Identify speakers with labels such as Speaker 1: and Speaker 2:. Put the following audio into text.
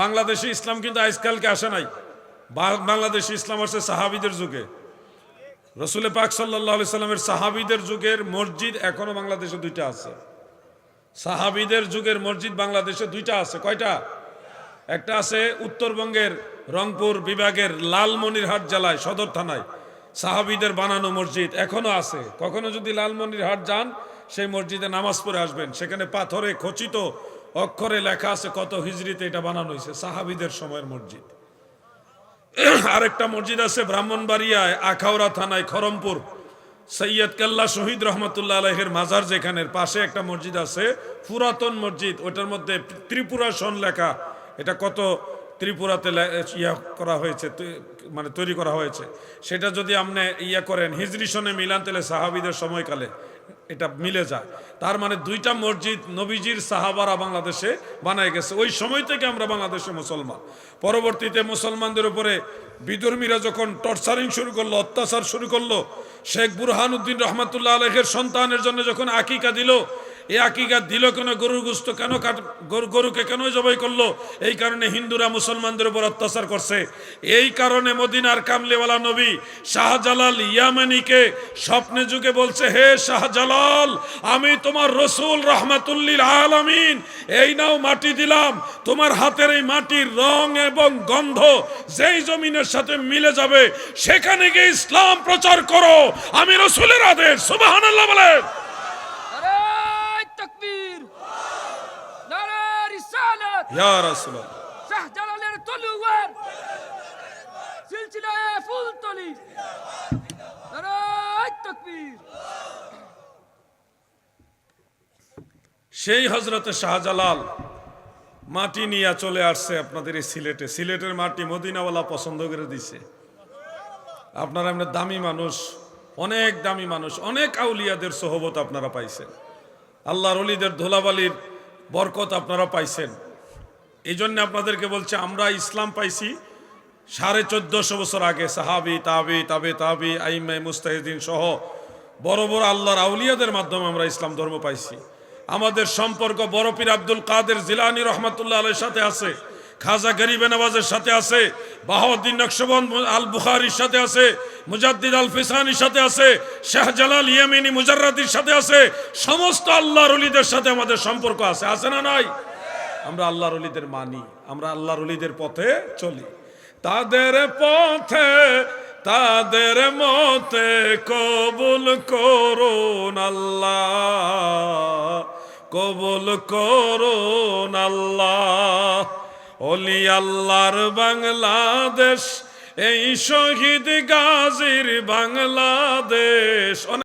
Speaker 1: বাংলাদেশে ইসলাম কিন্তু আজকালকে আসে নাই। বাংলাদেশে ইসলাম আসছে সাহাবিদের যুগে। রসুল পাক সাল্লাহ সাল্লামের সাহাবিদের যুগের মসজিদ এখনও বাংলাদেশে দুইটা আছে। সাহাবিদের যুগের মসজিদ বাংলাদেশে দুইটা আছে। কয়টা? একটা আছে উত্তরবঙ্গের রংপুর বিভাগের লালমনিরহাট জেলায়, সদর থানায়। সাহাবিদের বানানো মসজিদ এখনও আছে। কখনো যদি লালমনিরহাট যান, সেই মসজিদে নামাজ পড়ে আসবেন। সেখানে পাথরে খচিত অক্ষরে লেখা আছে কত হিজড়িতে এটা বানানো হয়েছে, সাহাবিদের সময়ের মসজিদ। আরেকটা মসজিদ আছে ব্রাহ্মণবাড়িয়ায়, আখাউড়া থানায় খরমপুর সৈয়দ কেল্লা শহীদ রহমতুল্লাহ আলহের মাজার যেখানের পাশে একটা মসজিদ আছে, পুরাতন মসজিদ, ওটার মধ্যে ত্রিপুরা সন লেখা। এটা কত ত্রিপুরাতে ইয়া করা হয়েছে মানে তৈরি করা হয়েছে। সেটা যদি আপনি ইয়া করেন, হিজরি সনে মিলান, তাহলে সাহাবিদের সময়কালে। এটা মিলে যায়। তার মানে দুইটা মসজিদ নবীজির সাহাবারা বাংলাদেশে বানায় গেছে। ওই সময় থেকে আমরা বাংলাদেশে মুসলমান। পরবর্তীতে মুসলমানদের উপরে বিধর্মীরা যখন টর্চারিং শুরু করল, অত্যাচার শুরু করল, শেখ বুরহানুদ্দিন রহমাতুল্লাহ আলহের সন্তানের জন্য যখন আকিকা দিল, এই আকিকা দিল কেন? গরুর গুস্ত কেন গরুকে কেন জবাই করল? এই কারণে হিন্দুরা মুসলমানদের উপর অত্যাচার করছে। এই কারণে মদিনার কামলেওয়ালা নবী শাহজালাল ইয়ামানিকে স্বপ্নে যুগে বলছে, হে শাহজালাল আমি তোমার রসুল রহমাতুল্লিল আলামিন। এই নাও মাটি দিলাম। তোমার হাতের এই মাটির রং এবং গন্ধ যেই জমিনের সাথে মিলে যাবে সেখানে গিয়ে ইসলাম প্রচার করো। আমি রসুলের আদেশ বলেন। ইয়া রাসূলুল্লাহ।
Speaker 2: শাহজালালের তলুয়ার। সিলসিলায় ফুলতলি।
Speaker 1: সেই হজরতে শাহজালাল মাটি নিয়ে চলে আসছে আপনাদের এই সিলেটে। সিলেটের মাটি মদিনাওয়ালা পছন্দ করে দিছে। আপনারা এমনি দামি মানুষ, অনেক দামি মানুষ, অনেক আউলিয়াদের সহবত আপনারা পাইছেন। আল্লাহর অলিদের ধোলাবালির বরকত আপনারা পাইছেন। এই জন্য আপনাদেরকে বলছে, আমরা ইসলাম পাইছি সাড়ে চোদ্দশো বছর আগে। সাহাবি, তাবি, তাবে, তাবি আইমে মুস্তাহিদিন সহ বড় বড় আল্লাহর আউলিয়াদের মাধ্যমে আমরা ইসলাম ধর্ম পাইছি। আমাদের সম্পর্ক বড় পীর আব্দুল কাদের জিলানি রহমতুল্লাহ আলের সাথে আছে, খাজা গরিবে নওয়াজের সাথে আছে, বাহাউদ্দিন নকশবন্দ আল বুখারির সাথে আছে, মুজাদ্দিদ আল ফিসানির সাথে আছে শাহজালাল ইয়ামিনী মুজাররাদির সাথে আছে, সমস্ত আল্লাহর অলিদের সাথে আমাদের সম্পর্ক আছে। আছে না নাই? আমরা আল্লাহর অলিদের মানি, আমরা আল্লাহর অলিদের পথে চলি। তাদের পথে, তাদের মতে কবুল করুন আল্লাহ। কবুল করুন আল্লাহ। অলি আল্লাহর বাংলাদেশ এই শহীদ গাজীর বাংলাদেশ।